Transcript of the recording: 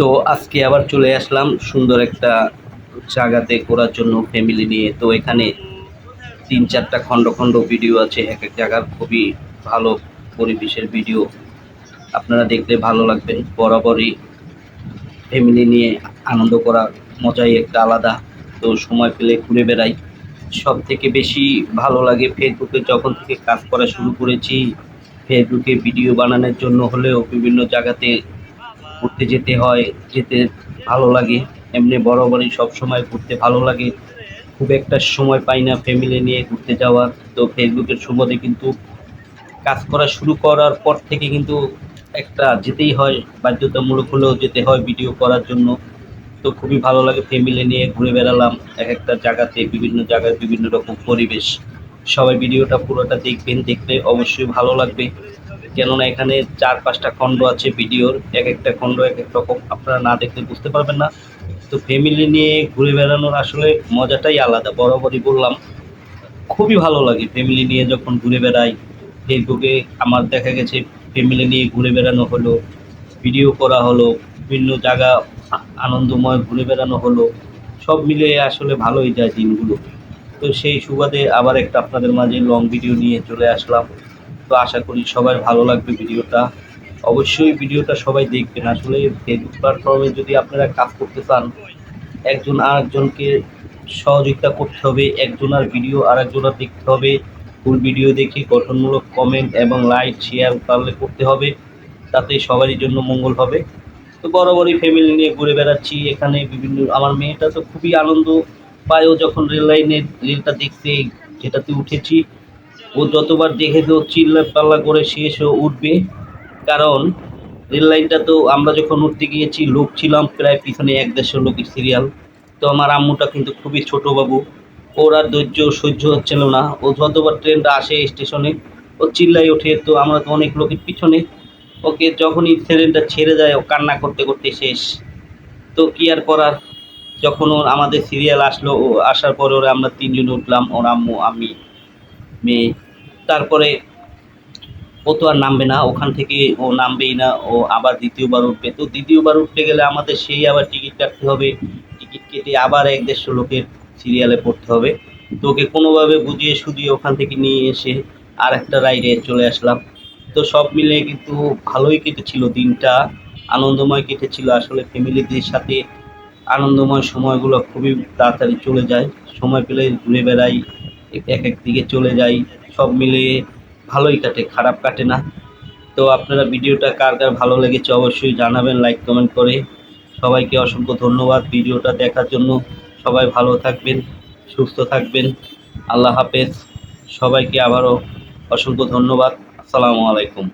তো আজকে আবার চলে আসলাম সুন্দর একটা জায়গাতে ঘোরার জন্য ফ্যামিলি নিয়ে। তো এখানে তিন চারটা খণ্ড খণ্ড ভিডিও আছে, এক এক জায়গার খুবই ভালো পরিবেশের ভিডিও আপনারা দেখলে ভালো লাগবেন বরাবরই ফ্যামিলি নিয়ে আনন্দ করার মজাই একটা আলাদা। তো সময় পেলে ঘুরে বেড়াই। সব থেকে বেশি ভালো লাগে ফেসবুকে যখন থেকে কাজ করা শুরু করেছি ফেসবুকে ভিডিও বানানোর জন্য হলেও বিভিন্ন জায়গাতে ঘুরতে যেতে হয়, যেতে ভালো লাগে। এমনি বরাবরই সব সময় ঘুরতে ভালো লাগে। খুব একটা সময় পাই না ফ্যামিলি নিয়ে ঘুরতে যাওয়ার। তো ফেসবুকের সুবাদে কিন্তু কাজ করা শুরু করার পর থেকে কিন্তু একটা যেতেই হয়। বাধ্যতামূলক হলেও যেতে হয় ভিডিও করার জন্য। তো খুবই ভালো লাগে ফ্যামিলি নিয়ে ঘুরে বেড়ালাম। এক একটা জায়গাতে বিভিন্ন জায়গায় বিভিন্ন রকম পরিবেশ। সবাই ভিডিওটা পুরোটা দেখবেন, দেখলে অবশ্যই ভালো লাগবে। কেননা এখানে চার পাঁচটা খণ্ড আছে ভিডিওর, এক একটা খণ্ড এক এক রকম। আপনারা না দেখলে বুঝতে পারবেন না। তো ফ্যামিলি নিয়ে ঘুরে বেড়ানোর আসলে মজাটাই আলাদা, বরাবরই বললাম। খুবই ভালো লাগে ফ্যামিলি নিয়ে যখন ঘুরে বেড়াই। ফেসবুকে আমার দেখা গেছে ফ্যামিলি নিয়ে ঘুরে বেড়ানো হলো ভিডিও করা হলো, বিভিন্ন জায়গা আনন্দময় ঘুরে বেড়ানো হলো। সব মিলে আসলে ভালোই যায় দিনগুলো। তো সেই সুবাদে আবার একটা আপনাদের মাঝে লং ভিডিও নিয়ে চলে আসলাম। তো আশা করি সবার ভালো লাগবে ভিডিওটা। অবশ্যই ভিডিওটা সবাই দেখবেন। আসলে ফেসবুক প্ল্যাটফর্মে যদি আপনারা কাজ করতে চান, একজন আরেকজনকে সহযোগিতা করতে হবে, একজনের ভিডিও আরেকজনের দেখতে হবে ফুল ভিডিও দেখে গঠনমূলক কমেন্ট এবং লাইক শেয়ার তাহলে করতে হবে। তাতে সবারই জন্য মঙ্গল হবে। তো বরাবরই ফ্যামিলি নিয়ে ঘুরে বেড়াচ্ছি। এখানে বিভিন্ন, আমার মেয়েটা তো খুবই আনন্দ পায় ও যখন রেল লাইনের রেলটা দেখতে যেটাতে উঠেছি। ও যতবার দেখে তো চিল্লা পাল্লা করে শেষ উঠবে। কারণ, রেল লাইনটা তো আমরা যখন উঠতে গিয়েছি, লোক ছিলাম প্রায় পিছনে এক দেড়শো লোকের সিরিয়াল তো আমার আম্মুটা কিন্তু খুবই ছোট বাবু। ওর আর ধৈর্য সহ্য হচ্ছিল না। ও যতবার ট্রেনটা আসে স্টেশনে, ও চিল্লাই ওঠে। তো আমরা তো অনেক লোকের পিছনে। ওকে যখনই ট্রেনটা ছেড়ে যায়, ও কান্না করতে করতে শেষ। তো কি আর করার? যখন ওর আমাদের সিরিয়াল আসলো, ও আসার পরে ওরা আমরা তিনজন উঠলাম, ওর আম্মু, আমি। মেয়ে। তারপরে ও তো আর নামবে না, ওখান থেকে ও নামবেই না, ও আবার দ্বিতীয়বার উঠবে। তো দ্বিতীয়বার উঠতে গেলে আমাদের সেই আবার টিকিট কাটতে হবে। টিকিট কেটে আবার এক দেড়শো লোকের সিরিয়ালে পড়তে হবে। তো ওকে কোনোভাবে বুঝিয়ে সুঝিয়ে ওখান থেকে নিয়ে এসে আর একটা রাইডে চলে আসলাম। তো সব মিলে কিন্তু ভালোই কেটেছিল দিনটা। আনন্দময় কেটেছিল। আসলে ফ্যামিলিদের সাথে আনন্দময় সময়গুলো খুবই তাড়াতাড়ি চলে যায়। সময় পেলে ঘুরে বেড়াই। এক এক দিকে চলে যাই, সব মিলিয়ে ভালোই কাটে, খারাপ কাটে না। তো আপনারা ভিডিওটা কার কার ভালো লেগেছে অবশ্যই জানাবেন লাইক কমেন্ট করে। সবাইকে অসংখ্য ধন্যবাদ ভিডিওটা দেখার জন্য। সবাই ভালো থাকবেন, সুস্থ থাকবেন। আল্লাহ হাফেজ। সবাইকে আবারও অসংখ্য ধন্যবাদ। আসসালামু আলাইকুম।